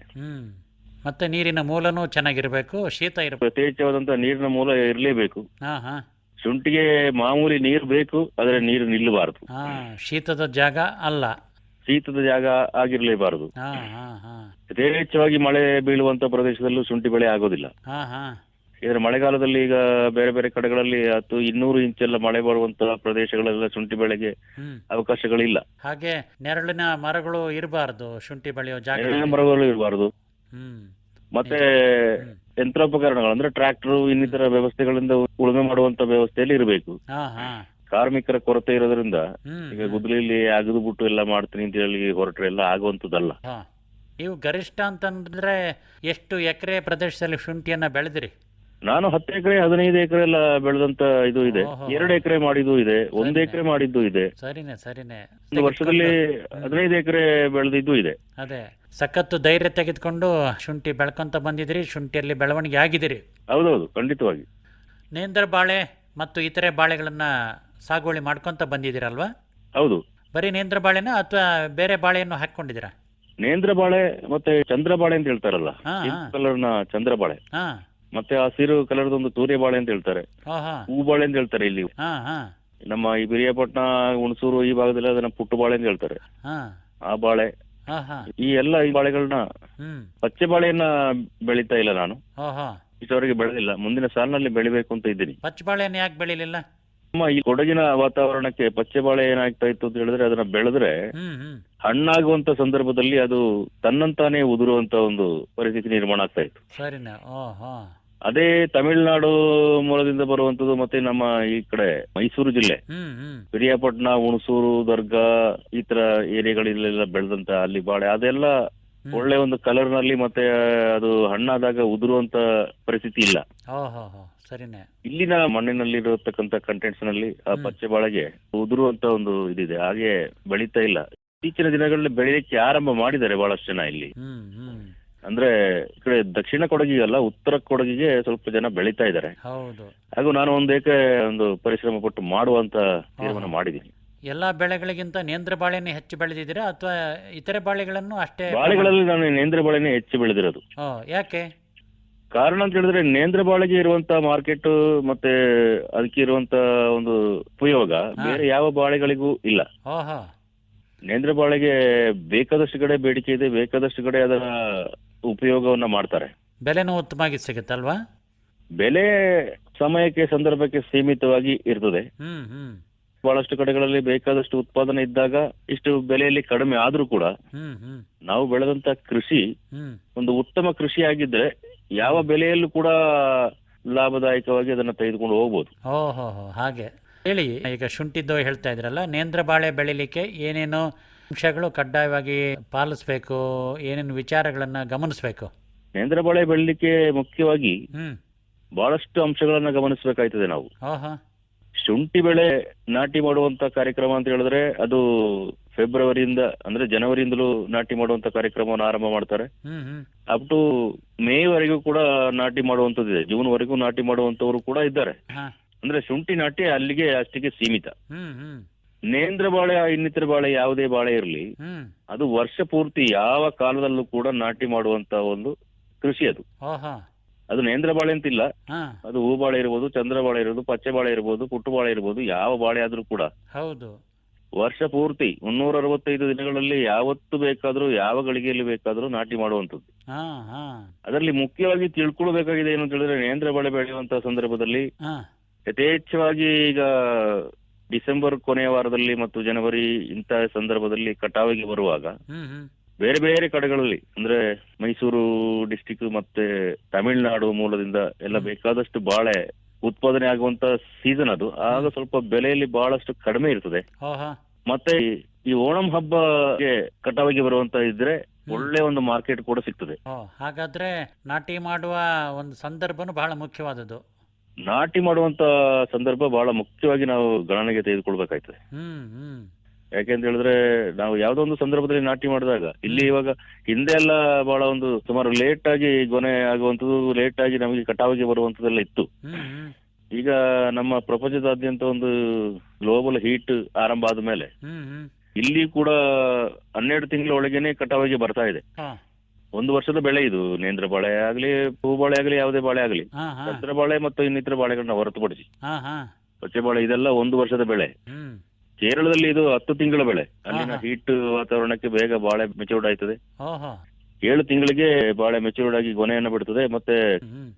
ಮತ್ತೆ ನೀರಿನ ಮೂಲನೂ ಚೆನ್ನಾಗಿರ್ಬೇಕು ಶೀತ ಇರಬೇಕು. ಯಥೇಚ್ಛವಾದಂತ ನೀರಿನ ಮೂಲ ಇರಲೇಬೇಕು. ಶುಂಠಿಗೆ ಮಾಮೂಲಿ ನೀರು ಬೇಕು ಆದ್ರೆ ನೀರು ನಿಲ್ಲಬಾರದು. ಹಾ ಶೀತದ ಜಾಗ ಅಲ್ಲ. ಶೀತದ ಜಾಗ ಆಗಿರಲೇಬಾರದು. ಹಾ ಹಾ ಹಾ. ಯಥೇಚ್ಛವಾಗಿ ಮಳೆ ಬೀಳುವಂತ ಪ್ರದೇಶದಲ್ಲೂ ಶುಂಠಿ ಬೆಳೆ ಆಗೋದಿಲ್ಲ. ಹಾ ಹಾ. ಇದ್ರ ಮಳೆಗಾಲದಲ್ಲಿ ಈಗ ಬೇರೆ ಬೇರೆ ಕಡೆಗಳಲ್ಲಿ ಹತ್ತು ಇನ್ನೂರು ಇಂಚೆಲ್ಲ ಮಳೆ ಬರುವಂತಹ ಪ್ರದೇಶಗಳೆಲ್ಲ ಶುಂಠಿ ಬೆಳೆಗೆ ಹ್ಮ್. ಅವಕಾಶಗಳಿಲ್ಲ. ಹಾಗೆ ನೆರಳಿನ ಮರಗಳು ಇರಬಾರದು ಶುಂಠಿ ಬೆಳೆಯೋ ಜಾಗ ನೆರಳಿನ ಮರಗಳು ಇರಬಾರದು. ಹ್ಮ್. ಮತ್ತೆ ಹ್ಮ್. ಯಂತ್ರೋಪಕರಣಗಳು ಅಂದ್ರೆ ಟ್ರ್ಯಾಕ್ಟರ್ ಇನ್ನಿತರ ವ್ಯವಸ್ಥೆಗಳಿಂದ ಉಳುಮೆ ಮಾಡುವಂತ ವ್ಯವಸ್ಥೆಯಲ್ಲಿ ಇರಬೇಕು. ಕಾರ್ಮಿಕರ ಕೊರತೆ ಇರೋದ್ರಿಂದ ಈಗ ಗುದ್ದಲಿಯಲ್ಲಿ ಅಗದು ಬಿಟ್ಟು ಎಲ್ಲ ಮಾಡ್ತೀನಿ ಅಂತ ಹೇಳಿ ಹೊರಟ್ರೆ ಎಲ್ಲ ಆಗುವಂತದಲ್ಲ ನೀವು ಗರಿಷ್ಠ ಅಂತಂದ್ರೆ ಎಷ್ಟು ಎಕರೆ ಪ್ರದೇಶದಲ್ಲಿ ಶುಂಠಿಯನ್ನ ಬೆಳೆದಿರಿ? ನಾನು ಹತ್ತು ಎಕರೆ ಹದಿನೈದು ಎಕರೆ ಎಲ್ಲ ಬೆಳೆದಂತ ಇದು ಇದೆ. ಓಹೋ. ಎರಡು ಎಕರೆ ಮಾಡಿದ್ದು ಇದೆ ಒಂದು. ಎಕರೆ ಮಾಡಿದ್ದು ಇದೆ. ಸರಿನೇ ಸರಿನೇ. ಒಂದು ವರ್ಷದಲ್ಲಿ ಹದಿನೈದು ಎಕರೆ ಬೆಳೆದಿದ್ದು ಇದೆ. ಅದೇ. ಸಖತ್ತು ಧೈರ್ಯ ತೆಗೆದುಕೊಂಡು ಶುಂಠಿ ಬೆಳ್ಕೊಂತ ಬಂದಿದ್ದೀರಿ ಶುಂಠಿಯಲ್ಲಿ ಬೆಳವಣಿಗೆ ಆಗಿದ್ದೀರಿ. ಹೌದೌದು ಖಂಡಿತವಾಗಿ. ನೇಂದ್ರ ಬಾಳೆ ಮತ್ತು ಇತರೆ ಬಾಳೆಗಳನ್ನ ಸಾಗುವಳಿ ಮಾಡ್ಕೊಂತ ಬಂದಿದ್ದೀರಲ್ವಾ? ಹೌದು. ಬರೀ ನೇಂದ್ರ ಬಾಳೆನ ಅಥವಾ ಬೇರೆ ಬಾಳೆಯನ್ನು ಹಾಕೊಂಡಿದ್ದೀರಾ ನೇಂದ್ರ ಬಾಳೆ ಮತ್ತೆ ಚಂದ್ರ ಬಾಳೆ ಅಂತ ಹೇಳ್ತಾರಲ್ಲ ಹಾ, ಹಾ. ಚಂದ್ರ ಬಾಳೆ. ಹಾ. ಮತ್ತೆ ಹಸಿರು ಕಲರ್ದ ಒಂದು ತೂರಿ ಬಾಳೆ ಅಂತ ಹೇಳ್ತಾರೆ. ಹಾ ಬಾಳೆ ಅಂತ ಹೇಳ್ತಾರೆ ಇಲ್ಲಿ. ನಮ್ಮ ಈ ಬಿರಿಯಾಪಟ್ನ ಹುಣಸೂರು ಈ ಭಾಗದಲ್ಲಿ ಅದನ್ನ ಪುಟ್ಟು ಬಾಳೆ ಅಂತ ಹೇಳ್ತಾರೆ. ಆ ಬಾಳೆ. ಈ ಎಲ್ಲ ಈ ಬಾಳೆಗಳನ್ನ ಪಚ್ಚೆ ಬಾಳೆಯನ್ನ ಬೆಳೀತಾ ಇಲ್ಲ ನಾನು. ಇಷ್ಟವರೆಗೆ ಬೆಳೆದಿಲ್ಲ. ಮುಂದಿನ ಸಾಲಿನಲ್ಲಿ ಬೆಳಿಬೇಕು ಅಂತ ಇದ್ದೀನಿ. ಪಚ್ಚ ಬಾಳೆಯನ್ನು ಯಾಕೆ ಬೆಳಿಲಿಲ್ಲ? ನಮ್ಮ ಈ ಕೊಡಗಿನ ವಾತಾವರಣಕ್ಕೆ ಪಚ್ಚೆ ಬಾಳೆ ಏನಾಗ್ತಾ ಇತ್ತು ಅಂತ ಹೇಳಿದ್ರೆ ಅದನ್ನ ಬೆಳೆದ್ರೆ ಹಣ್ಣಾಗುವಂತ ಸಂದರ್ಭದಲ್ಲಿ ಅದು ತನ್ನಂತಾನೇ ಉದುರುವಂತ ಒಂದು ಪರಿಸ್ಥಿತಿ ನಿರ್ಮಾಣ ಆಗ್ತಾ ಇತ್ತು. ಅದೇ ತಮಿಳುನಾಡು ಮೂಲದಿಂದ ಬರುವಂತದ್ದು ಮತ್ತೆ ನಮ್ಮ ಈ ಕಡೆ ಮೈಸೂರು ಜಿಲ್ಲೆ. ಪಿರಿಯಾಪಟ್ಟಣ ಹುಣಸೂರು ದರ್ಗಾ ಈ ತರ ಏರಿಯಾಗಳಲ್ಲೆಲ್ಲ ಬೆಳೆದಂತ ಅಲ್ಲಿ ಬಾಳೆ ಅದೆಲ್ಲ ಒಳ್ಳೆ ಒಂದು ಕಲರ್ನಲ್ಲಿ ಮತ್ತೆ ಅದು ಹಣ್ಣಾದಾಗ ಉದುರುವಂತ ಪರಿಸ್ಥಿತಿ ಇಲ್ಲ. ಸರಿನೇ. ಇಲ್ಲಿನ ಮಣ್ಣಿನಲ್ಲಿ ಇರತಕ್ಕಂತ ಕಂಟೆಂಟ್ಸ್ನಲ್ಲಿ ಆ ಪಚ್ಚೆ ಬಾಳೆಗೆ ಉದುರುವಂತ ಒಂದು ಇದಿದೆ. ಹಾಗೆ ಬೆಳೀತಾ ಇಲ್ಲ. ಇತ್ತೀಚಿನ ದಿನಗಳಲ್ಲಿ ಬೆಳೆಯಕ್ಕೆ ಆರಂಭ ಮಾಡಿದ್ದಾರೆ ಬಹಳಷ್ಟು ಜನ ಇಲ್ಲಿ. ಅಂದ್ರೆ ಈ ಕಡೆ ದಕ್ಷಿಣ ಕೊಡಗಿಗಲ್ಲ ಉತ್ತರ ಕೊಡಗಿಗೆ ಸ್ವಲ್ಪ ಜನ ಬೆಳೀತಾ ಇದ್ದಾರೆ. ಹೌದು. ಹಾಗೂ ನಾನು ಒಂದು ಏಕೆ ಒಂದು ಪರಿಶ್ರಮ ಪಟ್ಟು ಮಾಡುವಂತ ತೀರ್ಮಾನ ಮಾಡಿದ್ದೀನಿ. ಎಲ್ಲಾ ಬೆಳೆಗಳಿಗಿಂತ ನೇಂದ್ರ ಬಾಳೆನೇ ಹೆಚ್ಚು ಬೆಳೆದಿದ್ದೀರಾ ಅಥವಾ ಇತರೆ ಬಾಳೆಗಳನ್ನು ಅಷ್ಟೇ ಬಾಳೆಗಳಲ್ಲಿ ನಾನು ನೇಂದ್ರ ಬಾಳೆನೇ ಹೆಚ್ಚು ಬೆಳೆದಿರೋದು. ಓ ಯಾಕೆ? ಕಾರಣ ಅಂತ ಹೇಳಿದ್ರೆ ನೇಂದ್ರ ಬಾಳೆಗೆ ಇರುವಂತ ಮಾರ್ಕೆಟ್ ಮತ್ತೆ ಅದಕ್ಕೆ ಇರುವಂತ ಒಂದು ಉಪಯೋಗ ಬೇರೆ ಯಾವ ಬಾಳೆಗಳಿಗೂ ಇಲ್ಲ. ಓಹೋ ನೇಂದ್ರ ಬಾಳೆಗೆ ಬೇಕಾದಷ್ಟು ಕಡೆ ಬೇಡಿಕೆ ಇದೆ ಬೇಕಾದಷ್ಟು ಕಡೆ ಅದರ ಉಪಯೋಗವನ್ನ ಮಾಡ್ತಾರೆ. ಬೆಲೆನೂ ಉತ್ತಮವಾಗಿ ಸಿಗುತ್ತಲ್ವಾ? ಬೆಲೆ ಸಮಯಕ್ಕೆ ಸಂದರ್ಭಕ್ಕೆ ಸೀಮಿತವಾಗಿ ಇರ್ತದೆ. ಹ್ಮ್ ಹ್ಮ್. ಬಹಳಷ್ಟು ಕಡೆಗಳಲ್ಲಿ ಬೇಕಾದಷ್ಟು ಉತ್ಪಾದನೆ ಇದ್ದಾಗ ಇಷ್ಟು ಬೆಲೆಯಲ್ಲಿ ಕಡಿಮೆ ಆದ್ರೂ ಕೂಡ ಹ್ಮ್ ಹ್ಮ್. ನಾವು ಬೆಳೆದಂತ ಕೃಷಿ ಹ್ಮ್. ಒಂದು ಉತ್ತಮ ಕೃಷಿ ಆಗಿದ್ರೆ ಯಾವ ಬೆಲೆಯಲ್ಲೂ ಕೂಡ ಲಾಭದಾಯಕವಾಗಿ ಅದನ್ನ ತೆಗೆದುಕೊಂಡು ಹೋಗ್ಬೋದು. ಹೋ ಹಾಗೆ. ಹೇಳಿ ಈಗ ಶುಂಠಿದ್ದು ಹೇಳ್ತಾ ಇದ್ರಲ್ಲ ನೇಂದ್ರ ಬಾಳೆ ಬೆಳಿಲಿಕ್ಕೆ ಏನೇನು ಅಂಶಗಳು ಕಡ್ಡಾಯವಾಗಿ ಪಾಲಿಸಬೇಕು ಏನೇನು ವಿಚಾರಗಳನ್ನ ಗಮನಿಸಬೇಕು? ನೇಂದ್ರ ಬಳೆ ಬೆಳಿಲಿಕ್ಕೆ ಮುಖ್ಯವಾಗಿ ಬಹಳಷ್ಟು ಅಂಶಗಳನ್ನ ಗಮನಿಸಬೇಕಾಯ್ತದೆ ನಾವು. ಶುಂಠಿ ಬೆಳೆ ನಾಟಿ ಮಾಡುವಂತ ಕಾರ್ಯಕ್ರಮ ಅಂತ ಹೇಳಿದ್ರೆ ಅದು ಫೆಬ್ರವರಿಯಿಂದ ಅಂದ್ರೆ ಜನವರಿಯಿಂದಲೂ ನಾಟಿ ಮಾಡುವಂತ ಕಾರ್ಯಕ್ರಮವನ್ನು ಆರಂಭ ಮಾಡ್ತಾರೆ. ಅಪ್ ಟು ಮೇ ವರೆಗೂ ಕೂಡ ನಾಟಿ ಮಾಡುವಂತದ್ದಿದೆ ಜೂನ್ ವರೆಗೂ ನಾಟಿ ಮಾಡುವಂತವರು ಕೂಡ ಇದ್ದಾರೆ. ಅಂದ್ರೆ ಶುಂಠಿ ನಾಟಿ ಅಲ್ಲಿಗೆ ಅಷ್ಟಿಗೆ ಸೀಮಿತ. ನೇಂದ್ರ ಬಾಳೆ ಇನ್ನಿತರ ಬಾಳೆ ಯಾವುದೇ ಬಾಳೆ ಇರಲಿ ಅದು ವರ್ಷ ಪೂರ್ತಿ ಯಾವ ಕಾಲದಲ್ಲೂ ಕೂಡ ನಾಟಿ ಮಾಡುವಂತ ಒಂದು ಕೃಷಿ ಅದು. ಅದು ನೇಂದ್ರ ಬಾಳೆ ಅಂತಿಲ್ಲ. ಅದು ಹೂ ಬಾಳೆ ಇರ್ಬೋದು ಚಂದ್ರ ಬಾಳೆ ಇರ್ಬೋದು ಪಚ್ಚೆ ಬಾಳೆ ಇರ್ಬೋದು ಪುಟ್ಟು ಬಾಳೆ ಇರ್ಬೋದು ಯಾವ ಬಾಳೆ ಆದ್ರೂ ಕೂಡ. ಹೌದು. ವರ್ಷ ಪೂರ್ತಿ ಮುನ್ನೂರ ಅರವತ್ತೈದು ದಿನಗಳಲ್ಲಿ ಯಾವತ್ತು ಬೇಕಾದ್ರೂ ಯಾವ ಗಳಿಗೆಯಲ್ಲಿ ಬೇಕಾದ್ರೂ ನಾಟಿ ಮಾಡುವಂತದ್ದು ಅದರಲ್ಲಿ ಮುಖ್ಯವಾಗಿ ತಿಳ್ಕೊಳ್ಬೇಕಾಗಿದೆ ಏನು ಅಂತ ಹೇಳಿದ್ರೆ ನೇಂದ್ರ ಬಾಳೆ ಬೆಳೆಯುವಂತ ಸಂದರ್ಭದಲ್ಲಿ ಯಥೇಚ್ಛವಾಗಿ ಈಗ ಡಿಸೆಂಬರ್ ಕೊನೆಯ ವಾರದಲ್ಲಿ ಮತ್ತು ಜನವರಿ ಇಂತಹ ಸಂದರ್ಭದಲ್ಲಿ ಕಟಾವಿಗೆ ಬರುವಾಗ ಬೇರೆ ಬೇರೆ ಕಡೆಗಳಲ್ಲಿ ಅಂದ್ರೆ ಮೈಸೂರು ಡಿಸ್ಟಿಕ್ ಮತ್ತೆ ತಮಿಳುನಾಡು ಮೂಲದಿಂದ ಎಲ್ಲ ಬೇಕಾದಷ್ಟು ಬಾಳೆ ಉತ್ಪಾದನೆ ಆಗುವಂತ ಸೀಸನ್ ಅದು. ಆಗ ಸ್ವಲ್ಪ ಬೆಲೆಯಲ್ಲಿ ಬಹಳಷ್ಟು ಕಡಿಮೆ ಇರ್ತದೆ. ಮತ್ತೆ ಈ- ಓಣಂ ಹಬ್ಬಕ್ಕೆ ಕಟಾವಿಗೆ ಬರುವಂತ ಇದ್ರೆ ಒಳ್ಳೆ ಒಂದು ಮಾರ್ಕೆಟ್ ಕೂಡ ಸಿಗ್ತದೆ. ಹಾಗಾದ್ರೆ ನಾಟಿ ಮಾಡುವ ಒಂದು ಸಂದರ್ಭನು ಬಹಳ ಮುಖ್ಯವಾದದ್ದು. ನಾಟಿ ಮಾಡುವಂತ ಸಂದರ್ಭ ಬಹಳ ಮುಖ್ಯವಾಗಿ ನಾವು ಗಣನೆಗೆ ತೆಗೆದುಕೊಳ್ಬೇಕಾಯ್ತದೆ. ಯಾಕೆಂತ ಹೇಳಿದ್ರೆ ನಾವು ಯಾವುದೋ ಒಂದು ಸಂದರ್ಭದಲ್ಲಿ ನಾಟಿ ಮಾಡಿದಾಗ ಇಲ್ಲಿ ಇವಾಗ ಹಿಂದೆ ಎಲ್ಲ ಬಹಳ ಒಂದು ಸುಮಾರು ಲೇಟ್ ಆಗಿ ಗೊನೆ ಆಗುವಂತದ್ದು ಲೇಟ್ ಆಗಿ ನಮಗೆ ಕಟಾವಿಗೆ ಬರುವಂತದೆಲ್ಲ ಇತ್ತು. ಈಗ ನಮ್ಮ ಪ್ರಪಂಚದಾದ್ಯಂತ ಒಂದು ಗ್ಲೋಬಲ್ ಹೀಟ್ ಆರಂಭ ಆದ ಮೇಲೆ ಇಲ್ಲಿ ಕೂಡ ಹನ್ನೆರಡು ತಿಂಗಳ ಒಳಗೇನೆ ಕಟಾವಿಗೆ ಬರ್ತಾ ಇದೆ. ಒಂದು ವರ್ಷದ ಬೆಳೆ ಇದು ನೇಂದ್ರ ಬಾಳೆ ಆಗ್ಲಿ ಹೂ ಬಾಳೆ ಆಗ್ಲಿ ಯಾವುದೇ ಬಾಳೆ ಆಗ್ಲಿ. ಹಾ ಬಾಳೆ ಮತ್ತು ಇನ್ನಿತರ ಬಾಳೆಗಳನ್ನ ಹೊರತುಪಡಿಸಿ. ಹಾ ಹಾ. ಪಚ್ಚೆ ಬಾಳೆ ಇದೆಲ್ಲ ಒಂದು ವರ್ಷದ ಬೆಳೆ. ಹ್ಮ್. ಕೇರಳದಲ್ಲಿ ಇದು ಹತ್ತು ತಿಂಗಳ ಬೆಳೆ. ಅಲ್ಲಿನ ಹೀಟ್ ವಾತಾವರಣಕ್ಕೆ ಬೇಗ ಬಾಳೆ ಮೆಚೂರ್ಡ್ ಆಯ್ತದೆ. ಓಹೋ ಏಳು ತಿಂಗಳಿಗೆ ಬಾಳೆ ಮೆಚೂರ್ಡ್ ಆಗಿ ಗೊನೆಯನ್ನು ಬಿಡ್ತದೆ ಮತ್ತೆ ತಮಿಳುನಾಡಲ್ಲಿ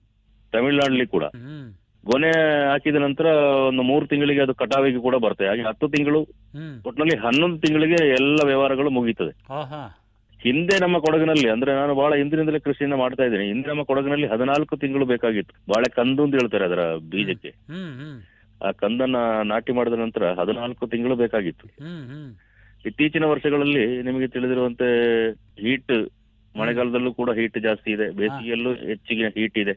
ತಮಿಳ್ನಾಡಲ್ಲಿ ಕೂಡ. ಹ್ಮ್. ಗೊನೆ ಹಾಕಿದ ನಂತರ ಒಂದು ಮೂರು ತಿಂಗಳಿಗೆ ಅದು ಕಟಾವಿಗೆ ಕೂಡ ಬರ್ತದೆ. ಹಾಗೆ ಹತ್ತು ತಿಂಗಳು ಹ್ಮ್. ಒಟ್ಟಿನಲ್ಲಿ ಹನ್ನೊಂದು ತಿಂಗಳಿಗೆ ಎಲ್ಲ ವ್ಯವಹಾರಗಳು ಮುಗೀತದೆ ಓಹೋ ಹಿಂದೆ ನಮ್ಮ ಕೊಡಗಿನಲ್ಲಿ ಅಂದ್ರೆ ನಾನು ಬಹಳ ಹಿಂದಿನಿಂದಲೇ ಕೃಷಿಯನ್ನ ಮಾಡ್ತಾ ಇದ್ದೀನಿ. ಹಿಂದೆ ನಮ್ಮ ಕೊಡಗಿನಲ್ಲಿ ಹದಿನಾಲ್ಕು ತಿಂಗಳು ಬೇಕಾಗಿತ್ತು. ಬಾಳೆ ಕಂದು ಅಂತ ಹೇಳ್ತಾರೆ ಅದರ ಬೀಜಕ್ಕೆ. ಆ ಕಂದನ್ನ ನಾಟಿ ಮಾಡಿದ ನಂತರ ಹದಿನಾಲ್ಕು ತಿಂಗಳು ಬೇಕಾಗಿತ್ತು. ಇತ್ತೀಚಿನ ವರ್ಷಗಳಲ್ಲಿ ನಿಮಗೆ ತಿಳಿದಿರುವಂತೆ ಹೀಟ್ ಮಳೆಗಾಲದಲ್ಲೂ ಕೂಡ ಹೀಟ್ ಜಾಸ್ತಿ ಇದೆ. ಬೇಸಿಗೆಯಲ್ಲೂ ಹೆಚ್ಚಿಗೆ ಹೀಟ್ ಇದೆ.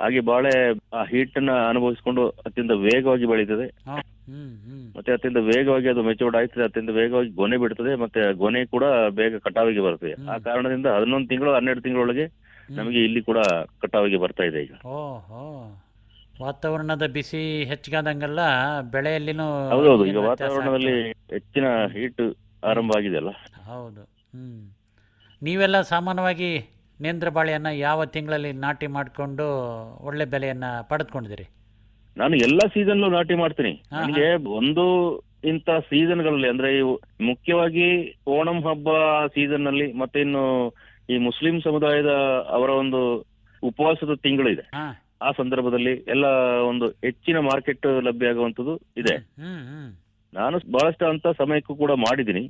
ಹಾಗೆ ಬಾಳೆ ಆ ಹೀಟ್ ಅನ್ನ ಅನುಭವಿಸಿಕೊಂಡು ಅತ್ಯಂತ ವೇಗವಾಗಿ ಬೆಳೀತದೆ. ಮತ್ತೆ ಅತ್ಯಂತ ವೇಗವಾಗಿ ಅದು ಮೆಚೂರ್ಡ್ ಆಯ್ತದೆ ಅತ್ಯಂತ ವೇಗವಾಗಿ ಗೊನೆ ಬಿಡ್ತದೆ ಮತ್ತೆ ಗೊನೆ ಕೂಡ ಬೇಗ ಕಟಾವಿಗೆ ಬರ್ತದೆ. ಆ ಕಾರಣದಿಂದ ಹದಿನೊಂದು ತಿಂಗಳು ಹನ್ನೆರಡು ತಿಂಗಳೊಳಗೆ ನಮಗೆ ಇಲ್ಲಿ ಕೂಡ ಕಟಾವಿಗೆ ಬರ್ತಾ ಇದೆ ಈಗ. ವಾತಾವರಣದ ಬಿಸಿ ಹೆಚ್ಚಾದಂಗೆಲ್ಲ ಬೆಳೆಯಲ್ಲಿನೂ ಹೌದೌದು ಈಗ ವಾತಾವರಣದಲ್ಲಿ ಹೆಚ್ಚಿನ ಹೀಟ್ ಆರಂಭ ಆಗಿದೆಯಲ್ಲ ಹೌದು ಹ್ಮ್. ನೀವೆಲ್ಲ ಸಾಮಾನ್ಯವಾಗಿ ನೇಂದ್ರ ಬಾಳೆಯನ್ನು ಯಾವ ತಿಂಗಳಲ್ಲಿ ನಾಟಿ ಮಾಡಿಕೊಂಡು ಒಳ್ಳೆ ಬೆಲೆಯನ್ನು ಪಡೆದುಕೊಂಡಿದ್ದೀರಿ? ನಾನು ಎಲ್ಲಾ ಸೀಸನ್ ನಾಟಿ ಮಾಡ್ತೀನಿ. ನನಗೆ ಒಂದು ಇಂತ ಸೀಸನ್ಗಳಲ್ಲಿ ಅಂದ್ರೆ ಇವು ಮುಖ್ಯವಾಗಿ ಓಣಂ ಹಬ್ಬ ಸೀಸನ್ನಲ್ಲಿ ಮತ್ತೆ ಇನ್ನು ಈ ಮುಸ್ಲಿಂ ಸಮುದಾಯದ ಅವರ ಒಂದು ಉಪವಾಸದ ತಿಂಗಳು ಇದೆ. ಆ ಸಂದರ್ಭದಲ್ಲಿ ಎಲ್ಲ ಒಂದು ಹೆಚ್ಚಿನ ಮಾರ್ಕೆಟ್ ಲಭ್ಯ ಆಗುವಂತದ್ದು ಇದೆ. ನಾನು ಬಹಳಷ್ಟು ಅಂತ ಸಮಯಕ್ಕೂ ಕೂಡ ಮಾಡಿದೀನಿ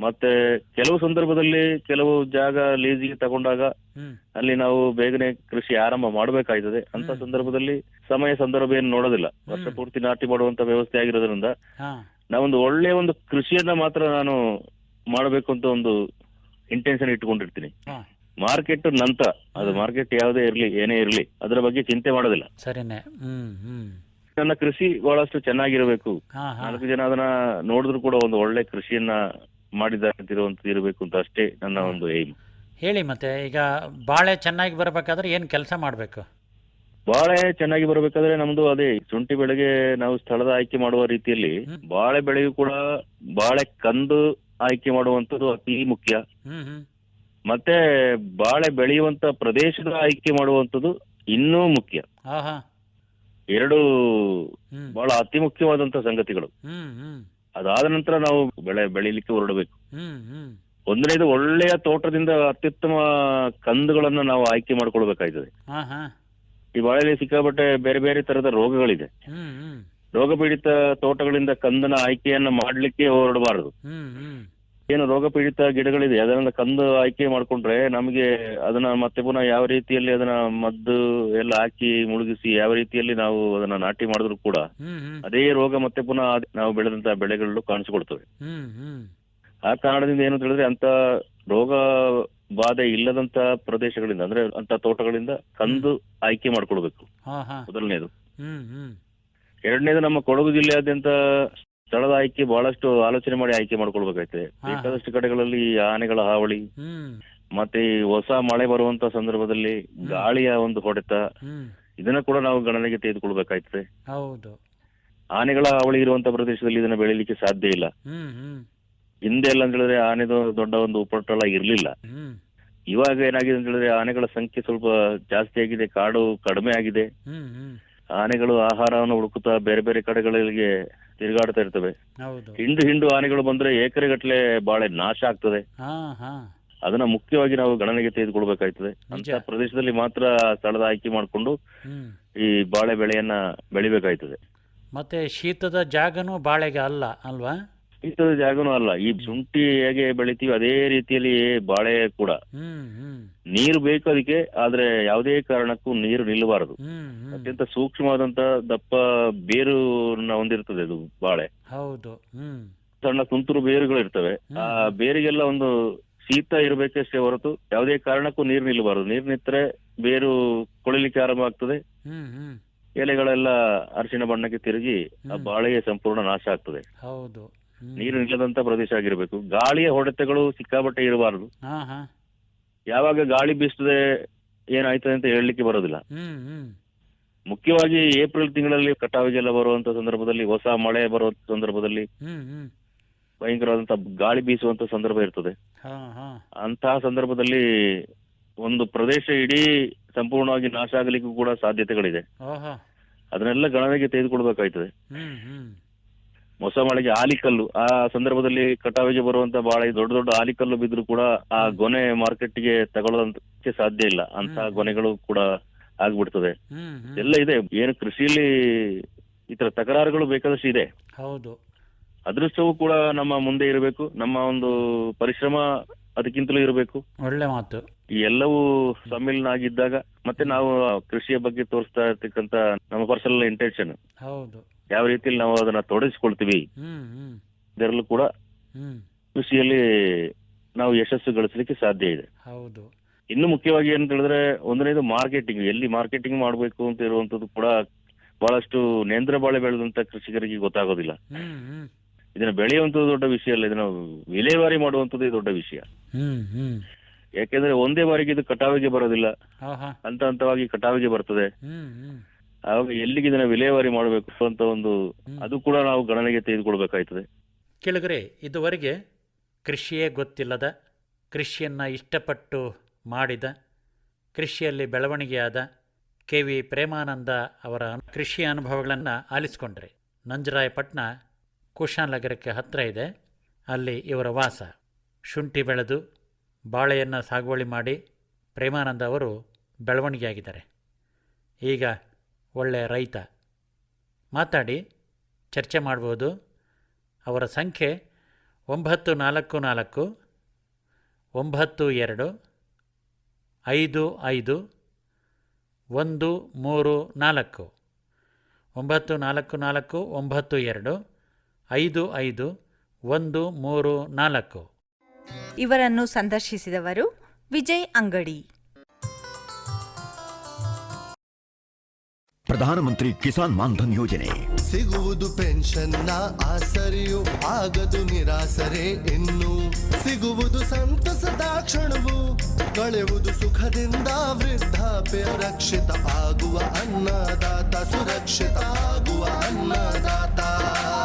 ಮತ್ತೆ ಕೆಲವು ಸಂದರ್ಭದಲ್ಲಿ ಕೆಲವು ಜಾಗ ಲೀಸಿಗೆ ತಗೊಂಡಾಗ ಹ್ಮ್. ಅಲ್ಲಿ ನಾವು ಬೇಗನೆ ಕೃಷಿ ಆರಂಭ ಮಾಡಬೇಕಾಯ್ತದೆ. ಅಂತ ಸಂದರ್ಭದಲ್ಲಿ ಸಮಯ ಸಂದರ್ಭ ಏನು ನೋಡೋದಿಲ್ಲ. ವರ್ಷ ಪೂರ್ತಿ ನಾಟಿ ಮಾಡುವಂತ ವ್ಯವಸ್ಥೆ ಆಗಿರೋದ್ರಿಂದ ಹಾ. ನಾವೊಂದು ಒಳ್ಳೆಯ ಒಂದು ಕೃಷಿಯನ್ನ ಮಾತ್ರ ನಾನು ಮಾಡಬೇಕು ಅಂತ ಒಂದು ಇಂಟೆನ್ಷನ್ ಇಟ್ಕೊಂಡಿರ್ತೀನಿ ಹಾ. ಮಾರ್ಕೆಟ್ ನಂತರ ಅದು ಮಾರ್ಕೆಟ್ ಯಾವುದೇ ಇರಲಿ ಏನೇ ಇರಲಿ ಅದರ ಬಗ್ಗೆ ಚಿಂತೆ ಮಾಡೋದಿಲ್ಲ. ಸರಿನೇ. ಹ್ಮ್ ಹ್ಮ್. ನನ್ನ ಕೃಷಿ ಬಹಳಷ್ಟು ಚೆನ್ನಾಗಿರಬೇಕು. ಹಾ ಹಾ. ನಾಲ್ಕು ಜನ ಅದನ್ನ ನೋಡಿದ್ರು ಕೂಡ ಒಂದು ಒಳ್ಳೆ ಕೃಷಿಯನ್ನ ಮಾಡಿದಂತಿರುವಂತ ಇರಬೇಕು ಅಂತ ಅಷ್ಟೇ ನನ್ನ ಒಂದು ಏಮ್ ಹೇಳಿ ಮತ್ತೆ ಈಗ ಬಾಳೆ ಚೆನ್ನಾಗಿ ಬರಬೇಕಾದ್ರೆ ಏನು ಕೆಲಸ ಮಾಡಬೇಕು? ಬಾಳೆ ಚೆನ್ನಾಗಿ ಬರಬೇಕಾದ್ರೆ ನಮ್ದು ಅದೇ ಶುಂಠಿ ಬೆಳೆಗೆ ನಾವು ಸ್ಥಳದ ಆಯ್ಕೆ ಮಾಡುವ ರೀತಿಯಲ್ಲಿ ಹ್ಮ್. ಬಾಳೆ ಬೆಳೆಯು ಕೂಡ ಬಾಳೆ ಕಂದು ಆಯ್ಕೆ ಮಾಡುವಂತದ್ದು ಅತಿ ಮುಖ್ಯ. ಹ್ಮ್ ಹ್ಮ್. ಮತ್ತೆ ಬಾಳೆ ಬೆಳೆಯುವಂತ ಪ್ರದೇಶದ ಆಯ್ಕೆ ಮಾಡುವಂತದ್ದು ಇನ್ನೂ ಮುಖ್ಯ. ಎರಡು ಬಹಳ ಅತಿ ಮುಖ್ಯವಾದಂತ ಸಂಗತಿಗಳು. ಅದಾದ ನಂತರ ನಾವು ಬೆಳೆ ಬೆಳೀಲಿಕ್ಕೆ ಹೊರಡಬೇಕು. ಒಂದನೇದು ಒಳ್ಳೆಯ ತೋಟದಿಂದ ಅತ್ಯುತ್ತಮ ಕಂದುಗಳನ್ನ ನಾವು ಆಯ್ಕೆ ಮಾಡ್ಕೊಳ್ಬೇಕಾಯ್ತದೆ. ಈ ಬಾಳೆಲೆ ಸಿಕ್ಕಾಪಟ್ಟೆ ಬೇರೆ ಬೇರೆ ತರದ ರೋಗಗಳಿದೆ. ರೋಗ ಪೀಡಿತ ತೋಟಗಳಿಂದ ಕಂದನ ಆಯ್ಕೆಯನ್ನ ಮಾಡ್ಲಿಕ್ಕೆ ಹೊರಡಬಾರದು. ಏನು ರೋಗ ಪೀಡಿತ ಗಿಡಗಳಿದೆ ಅದನ್ನ ಕಂದು ಆಯ್ಕೆ ಮಾಡ್ಕೊಂಡ್ರೆ ನಮಗೆ ಅದನ್ನ ಮತ್ತೆ ಪುನಃ ಯಾವ ರೀತಿಯಲ್ಲಿ ಅದನ್ನ ಮದ್ದು ಎಲ್ಲ ಹಾಕಿ ಮುಳುಗಿಸಿ ಯಾವ ರೀತಿಯಲ್ಲಿ ನಾವು ಅದನ್ನ ನಾಟಿ ಮಾಡಿದ್ರು ಕೂಡ ಅದೇ ರೋಗ ಮತ್ತೆ ಪುನಃ ನಾವು ಬೆಳೆದಂತ ಬೆಳೆಗಳಲ್ಲೂ ಕಾಣಿಸಿಕೊಳ್ತವೆ ಆ ಕಾರಣದಿಂದ ಏನು ತಿಳಿದ್ರೆ ಅಂತ ರೋಗ ಬಾಧೆ ಇಲ್ಲದಂತ ಪ್ರದೇಶಗಳಿಂದ ಅಂದ್ರೆ ಅಂತ ತೋಟಗಳಿಂದ ಕಂದು ಆಯ್ಕೆ ಮಾಡ್ಕೊಳ್ಬೇಕು. ಮೊದಲನೇದು. ಎರಡನೇದು ನಮ್ಮ ಕೊಡಗು ಜಿಲ್ಲೆಯಾದ್ಯಂತ ಸ್ಥಳದ ಆಯ್ಕೆ ಬಹಳಷ್ಟು ಆಲೋಚನೆ ಮಾಡಿ ಆಯ್ಕೆ ಮಾಡ್ಕೊಳ್ಬೇಕಾಯ್ತದೆ. ಬೇಕಾದಷ್ಟು ಕಡೆಗಳಲ್ಲಿ ಈ ಆನೆಗಳ ಹಾವಳಿ ಮತ್ತೆ ಹೊಸ ಮಳೆ ಬರುವಂತ ಸಂದರ್ಭದಲ್ಲಿ ಗಾಳಿಯ ಒಂದು ಹೊಡೆತ ಇದನ್ನ ಕೂಡ ನಾವು ಗಣನೆಗೆ ತೆಗೆದುಕೊಳ್ಬೇಕಾಯ್ತದೆ. ಹೌದು. ಆನೆಗಳ ಹಾವಳಿ ಇರುವಂತ ಪ್ರದೇಶದಲ್ಲಿ ಇದನ್ನ ಬೆಳಿಲಿಕ್ಕೆ ಸಾಧ್ಯ ಇಲ್ಲ. ಹಿಂದೆ ಎಲ್ಲ ಅಂತ ಹೇಳಿದ್ರೆ ಆನೆದು ದೊಡ್ಡ ಒಂದು ಉಪಟಳ ಇರ್ಲಿಲ್ಲ. ಇವಾಗ ಏನಾಗಿದೆ ಅಂತ ಹೇಳಿದ್ರೆ ಆನೆಗಳ ಸಂಖ್ಯೆ ಸ್ವಲ್ಪ ಜಾಸ್ತಿ ಆಗಿದೆ ಕಾಡು ಕಡಿಮೆ ಆಗಿದೆ. ಆನೆಗಳು ಆಹಾರವನ್ನು ಹುಡುಕುತ್ತಾ ಬೇರೆ ಬೇರೆ ಕಡೆಗಳಿಗೆ ತಿರುಗಾಡ್ತಾ ಇರ್ತವೆ. ಹೌದು. ಹಿಂಡು ಹಿಂಡು ಆನೆಗಳು ಬಂದ್ರೆ ಎಕರೆಗಟ್ಲೆ ಬಾಳೆ ನಾಶ ಆಗ್ತದೆ. ಹಾ ಹಾ. ಅದನ್ನ ಮುಖ್ಯವಾಗಿ ನಾವು ಗಣನೆಗೆ ತೆಗೆದುಕೊಳ್ಬೇಕಾಯ್ತದೆ. ಅಂತ ಪ್ರದೇಶದಲ್ಲಿ ಮಾತ್ರ ಸ್ಥಳದ ಆಯ್ಕೆ ಮಾಡಿಕೊಂಡು ಹ್ಮ್. ಈ ಬಾಳೆ ಬೆಳೆಯನ್ನ ಬೆಳಿಬೇಕಾಯ್ತದೆ. ಮತ್ತೆ ಶೀತದ ಜಾಗನೂ ಬಾಳೆಗೆ ಅಲ್ಲ ಅಲ್ವಾ? ಇಂಥದ್ದು ಜಾಗನೂ ಅಲ್ಲ. ಈ ಶುಂಠಿ ಹೇಗೆ ಬೆಳಿತೀವಿ ಅದೇ ರೀತಿಯಲ್ಲಿ ಬಾಳೆ ಕೂಡ. ನೀರು ಬೇಕು ಅದಕ್ಕೆ ಆದ್ರೆ ಯಾವುದೇ ಕಾರಣಕ್ಕೂ ನೀರು ನಿಲ್ಲಬಾರದು. ಅತ್ಯಂತ ಸೂಕ್ಷ್ಮವಾದಂತ ದಪ್ಪ ಬೇರನ್ನ ಹೊಂದಿರ್ತದೆ ಅದು ಬಾಳೆ. ಹೌದು ಸಣ್ಣ ತುಂತುರು ಬೇರುಗಳು ಇರ್ತವೆ. ಆ ಬೇರಿಗೆಲ್ಲ ಒಂದು ಶೀತ ಇರಬೇಕಷ್ಟೇ ಹೊರತು ಯಾವುದೇ ಕಾರಣಕ್ಕೂ ನೀರು ನಿಲ್ಲಬಾರದು. ನೀರು ನಿಂತರೆ ಬೇರು ಕೊಳಿಲಿಕ್ಕೆ ಆರಂಭ ಆಗ್ತದೆ. ಎಲೆಗಳೆಲ್ಲ ಅರಿಶಿನ ಬಣ್ಣಕ್ಕೆ ತಿರುಗಿ ಆ. ಬಾಳೆಗೆ ಸಂಪೂರ್ಣ ನಾಶ ಆಗ್ತದೆ. ಹೌದು. ನೀರು ನಿಲ್ಲದಂತ ಪ್ರದೇಶ ಆಗಿರಬೇಕು. ಗಾಳಿಯ ಹೊಡೆತಗಳು ಸಿಕ್ಕಾಪಟ್ಟೆ ಇರಬಾರದು. ಯಾವಾಗ ಗಾಳಿ ಬೀಸ್ತದೆ ಏನಾಯ್ತದೆ ಅಂತ ಹೇಳಲಿಕ್ಕೆ ಬರೋದಿಲ್ಲ. ಮುಖ್ಯವಾಗಿ ಏಪ್ರಿಲ್ ತಿಂಗಳಲ್ಲಿ ಕಟಾವಿಗೆಲ್ಲ ಬರುವಂತ ಸಂದರ್ಭದಲ್ಲಿ ಹೊಸ ಮಳೆ ಬರುವಂತ ಸಂದರ್ಭದಲ್ಲಿ ಭಯಂಕರವಾದಂತ ಗಾಳಿ ಬೀಸುವಂತ ಸಂದರ್ಭ ಇರ್ತದೆ. ಅಂತಹ ಸಂದರ್ಭದಲ್ಲಿ ಒಂದು ಪ್ರದೇಶ ಇಡೀ ಸಂಪೂರ್ಣವಾಗಿ ನಾಶ ಆಗಲಿಕ್ಕೂ ಕೂಡ ಸಾಧ್ಯತೆಗಳಿದೆ. ಅದನ್ನೆಲ್ಲ ಗಣನೆಗೆ ತೆಗೆದುಕೊಳ್ಬೇಕಾಯ್ತದೆ ಹ್ಮ್ ಹ್ಮ್ ಮಳೆಗೆ ಆಲಿಕಲ್ಲು ಆ ಸಂದರ್ಭದಲ್ಲಿ ಕಟಾವಿಗೆ ಬರುವಂತ ಬಹಳ ದೊಡ್ಡ ದೊಡ್ಡ ಆಲಿಕಲ್ಲು ಬಿದ್ರು ಕೂಡ ಆ ಗೊನೆ ಮಾರ್ಕೆಟ್ಗೆ ತಗೊಳ್ಳೋದಕ್ಕೆ ಸಾಧ್ಯ ಇಲ್ಲ. ಅಂತ. ಗೊನೆಗಳು ಕೂಡ ಆಗ್ಬಿಡ್ತದೆ. ಎಲ್ಲ ಇದೆ. ಏನು ಕೃಷಿಯಲ್ಲಿ ಈ ತರ ತಕರಾರುಗಳು ಬೇಕಾದಷ್ಟು ಇದೆ. ಹೌದು. ಅದೃಷ್ಟವೂ ಕೂಡ ನಮ್ಮ ಮುಂದೆ ಇರಬೇಕು. ನಮ್ಮ ಒಂದು ಪರಿಶ್ರಮ ಅದಕ್ಕಿಂತಲೂ ಇರಬೇಕು. ಒಳ್ಳೆ ಮಾತು. ಈ ಎಲ್ಲವೂ ಸಮ್ಮಿಲನ ಆಗಿದ್ದಾಗ ಮತ್ತೆ ನಾವು ಕೃಷಿಯ ಬಗ್ಗೆ ತೋರಿಸ್ತಾ ಇರ್ತಕ್ಕಂತ ನಮ್ಮ ಪರ್ಸನಲ್ ಇಂಟೆನ್ಷನ್ ಹೌದು. ಯಾವ ರೀತಿಯಲ್ಲಿ ನಾವು ಅದನ್ನ ತೊಡಗಿಸ್ಕೊಳ್ತೀವಿ ಇದರಲ್ಲೂ ಕೂಡ ಕೃಷಿಯಲ್ಲಿ ನಾವು ಯಶಸ್ಸು ಗಳಿಸಲಿಕ್ಕೆ ಸಾಧ್ಯ ಇದೆ. ಹೌದು. ಇನ್ನು ಮುಖ್ಯವಾಗಿ ಏನಂತ ಹೇಳಿದ್ರೆ ಒಂದನೇದು ಮಾರ್ಕೆಟಿಂಗ್. ಎಲ್ಲಿ ಮಾರ್ಕೆಟಿಂಗ್ ಮಾಡಬೇಕು ಅಂತ ಇರುವಂತದ್ದು ಕೂಡ ಬಹಳಷ್ಟು ನೇಂದ್ರ ಬಾಳೆ ಬೆಳೆದಂತ ಕೃಷಿಕರಿಗೆ ಗೊತ್ತಾಗೋದಿಲ್ಲ. ಇದನ್ನ ಬೆಳೆಯುವಂತದ್ದು ದೊಡ್ಡ ವಿಷಯ ಅಲ್ಲ ಇದನ್ನ ವಿಲೇವಾರಿ ಮಾಡುವಂತದ್ದೇ ದೊಡ್ಡ ವಿಷಯ. ಯಾಕೆಂದ್ರೆ ಒಂದೇ ಬಾರಿಗೆ ಇದು ಕಟಾವಿಗೆ ಬರೋದಿಲ್ಲ. ಹಂತ ಹಂತವಾಗಿ ಕಟಾವಿಗೆ ಬರ್ತದೆ. ಆವಾಗ ಎಲ್ಲಿಗೆ ಇದನ್ನ ವಿಲೇವಾರಿ ಮಾಡಬೇಕು ಅಂತ ಒಂದು ಅದು ಕೂಡ ನಾವು ಗಣನೆಗೆ ತೆಗೆದುಕೊಳ್ಬೇಕಾಯ್ತದೆ. ಕೆಳಗರೆ ಇದುವರೆಗೆ ಕೃಷಿಯೇ ಗೊತ್ತಿಲ್ಲದ ಕೃಷಿಯನ್ನು ಇಷ್ಟಪಟ್ಟು ಮಾಡಿದ ಕೃಷಿಯಲ್ಲಿ ಬೆಳವಣಿಗೆಯಾದ ಕೆ ವಿ ಪ್ರೇಮಾನಂದ ಅವರ ಕೃಷಿ ಅನುಭವಗಳನ್ನು ಆಲಿಸ್ಕೊಂಡ್ರೆ ನಂಜರಾಯಪಟ್ಟಣ ಕುಶಾಲನಗರಕ್ಕೆ ಹತ್ತಿರ ಇದೆ. ಅಲ್ಲಿ ಇವರ ವಾಸ. ಶುಂಠಿ ಬೆಳೆದು ಬಾಳೆಯನ್ನು ಸಾಗುವಳಿ ಮಾಡಿ ಪ್ರೇಮಾನಂದ ಅವರು ಬೆಳವಣಿಗೆಯಾಗಿದ್ದಾರೆ. ಈಗ ಒಳ್ಳೆಯ ರೈತ. ಮಾತಾಡಿ, ಚರ್ಚೆ ಮಾಡ್ಬೋದು. ಅವರ ಸಂಖ್ಯೆ ಒಂಬತ್ತು ನಾಲ್ಕು ನಾಲ್ಕು, ಒಂಬತ್ತು ಎರಡು, ಐದು ಐದು, ಒಂದು ಮೂರು ನಾಲ್ಕು, ಒಂಬತ್ತು ನಾಲ್ಕು ನಾಲ್ಕು, ಒಂಬತ್ತು ಎರಡು, ಐದು ಐದು, ಒಂದು ಮೂರು ನಾಲ್ಕು. ಇವರನ್ನು ಸಂದರ್ಶಿಸಿದವರು ವಿಜಯ್ ಅಂಗಡಿ. ಪ್ರಧಾನಮಂತ್ರಿ ಕಿಸಾನ್ ಮಾನ್ಧನ್ ಯೋಜನೆ. ಸಿಗುವುದು ಪೆನ್ಷನ್ನ ಆಸರಿಯು, ಆಗದು ನಿರಾಸರೆ ಇನ್ನು ಸಿಗುವುದು ಸಂತಸದ ಕ್ಷಣವು ಸುಖದಿಂದ ವೃದ್ಧಾಪ್ಯ ರಕ್ಷಿತ. ಆಗುವ ಅನ್ನದಾತ ಸುರಕ್ಷಿತ, ಆಗುವ ಅನ್ನದಾತ.